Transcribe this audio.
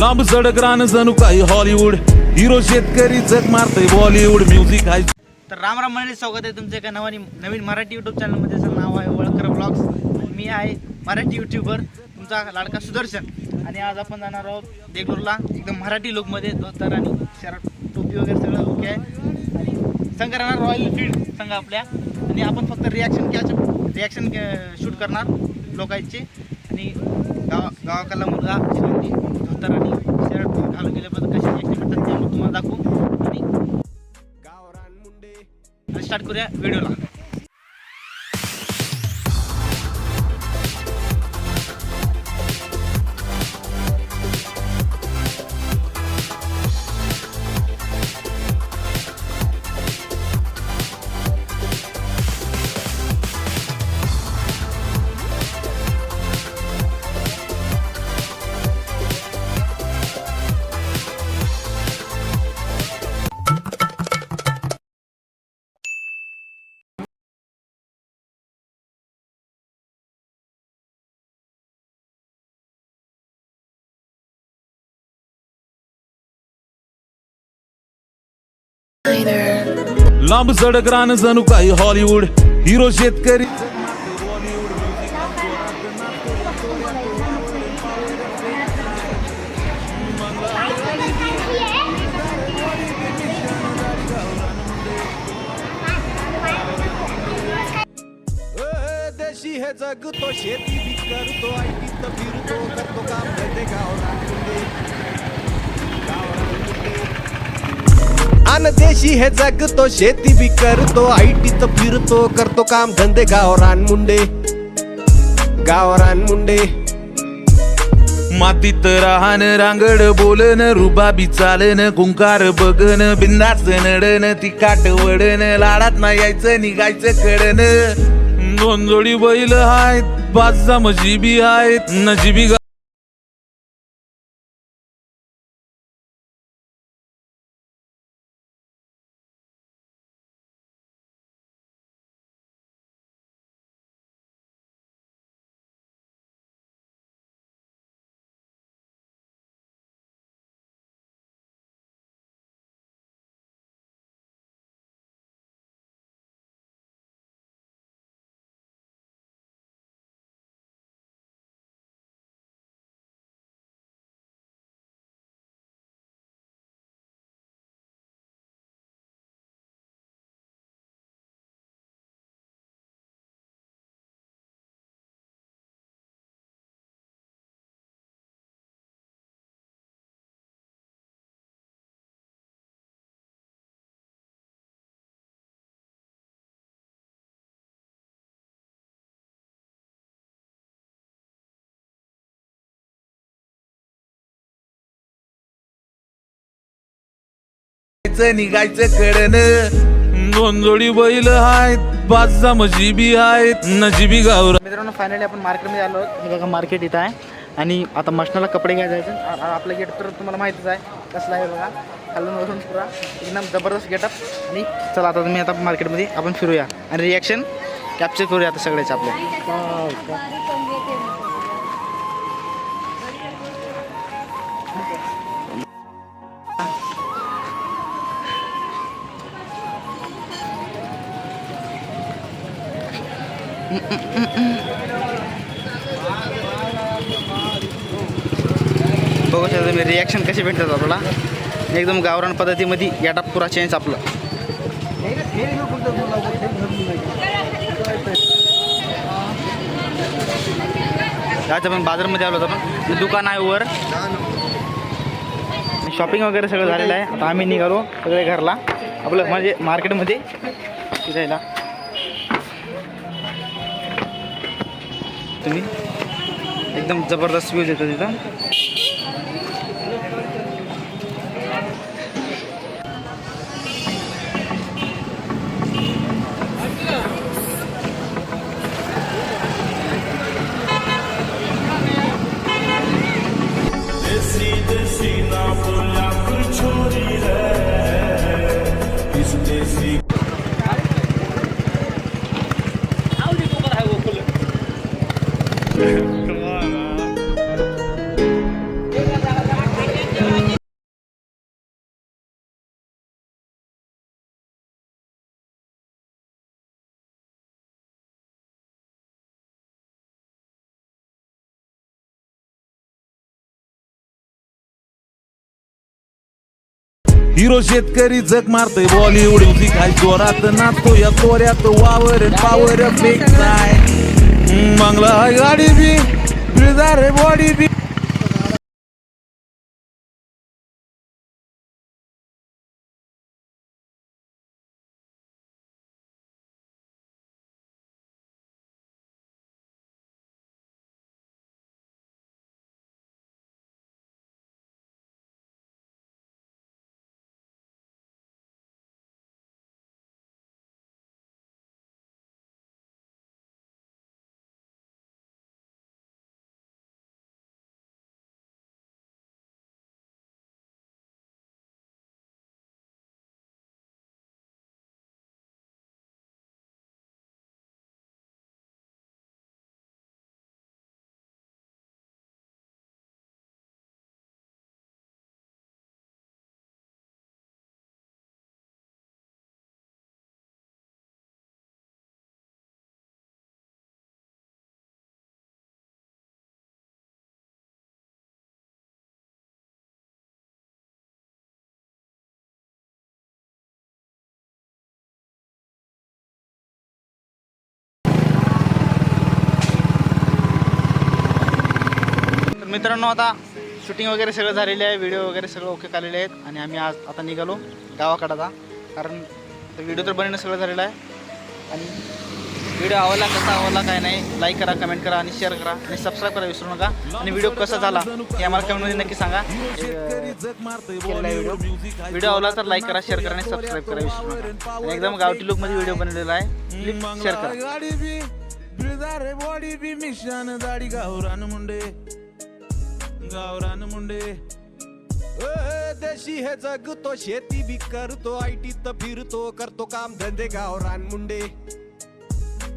लांब सडक रान जणू काही हॉलिवूड हिरो शेतकरी जग मारतय बॉलिवूड म्युझिक आहे तर राम राम मंडळी स्वागत आहे तुमच्या एका नवानी नवीन मराठी यूट्यूब चॅनलमध्ये त्याचं नाव आहे ओळखकर ब्लॉग्स. मी आहे मराठी युट्यूबर तुमचा लाडका सुदर्शन. आणि आज आपण जाणार आहोत देगलूरला एकदम मराठी लुकमध्ये धोतर आणि शर्ट टोपी वगैरे सगळं ओके आहे. आणि संघ राहणार रॉयल फील्ड संघ आपल्या. आणि आपण फक्त रिॲक्शन घ्यायचं रिॲक्शन शूट करणार लोकांचे. आणि गावा गावाकडला मुलगा श्रीमंती धोतर आणि शर्ट घालून गेल्याबद्दल कशी रिॲक्शन भेटतात ते आपण तुम्हाला दाखवू. आणि स्टार्ट करूया व्हिडिओला लांब सडक रान जणू काही हॉलिवूड हिरो शेतकरी. देशी हे जगतो शेती बी करतो फिरतो. खानदेशी देशी हे जगतो शेती बी करतो ऐटीत फिरतो करतो काम धंदे गावरान मुंडे गावरान मुंडे. मातीत राहण रांगड बोलन रुबाबी चालन कुंकार बघन बिंदास नडन तिकाट वडन लाडात ना यायचं निघायचं कडन दोन जोडी बैल आहेत पाच मजीबी आहेत नजीबी यायचं निघायचं कडन दोन जोडी बैल आहेत पाच मजीबी आहेत नजीबी गावरा मित्रांनो फायनली आपण मार्केटमध्ये आलो हे बघा मार्केट इथं आहे. आणि आता मशनाला कपडे. आ- आ- आपलं गेट तर तुम्हाला माहितीच आहे. कसलं आहे बघा. खालून वरून पुरा एकदम जबरदस्त गेटअप आणि चला आता तुम्ही आता मार्केटमध्ये आपण फिरूया. आणि रिॲक्शन कॅप्चर करूया आता सगळ्याचे आपल्या बघू शकता तुम्ही रिॲक्शन कसे भेटतात आपल्याला. एकदम गावरान पद्धतीमध्ये याटा पुरा चेंज आपलं. जायचं पण बाजारमध्ये आलो होतो पण दुकान आहे वर. शॉपिंग वगैरे सगळं झालेलं आहे. आता आम्ही निघालो सगळे घरला. आपलं म्हणजे मार्केटमध्ये फिरायला तुम्ही. एकदम जबरदस्त व्ह्यूज येतो तिथं. Hero Shetkari Zak Marte Bollywood Music High Dorat Nato Ya Toriat Wawar and Power of Big बंगला हाय गाडी बी रे मित्रांनो आता शूटिंग वगैरे सगळं झालेलं आहे. व्हिडिओ वगैरे सगळं ओके आलेले आहेत. आणि आम्ही आज आता निघालो गावाकडे कारण व्हिडिओ तर बनवणं सगळं झालेलं आहे. आणि व्हिडिओ आवडला कसा आवडला काय नाही लाईक करा कमेंट करा आणि शेअर करा. आणि सबस्क्राईब करा विसरू नका. आणि व्हिडिओ कसा झाला हे आम्हाला कमेंटमध्ये नक्की सांगा. व्हिडिओ व्हिडिओ आवडला तर लाईक करा शेअर करा आणि सबस्क्राईब करा विसरू नका. एकदम गावठी लुकमध्ये व्हिडिओ बनवलेला आहे. शेअर करा. गाडी बी मिशान दाढी गावरान मुंडे. गावरान मुंडे. देशी हे जगतो शेती बी करतो आयटीत फिरतो करतो काम धंदे गावरान मुंडे.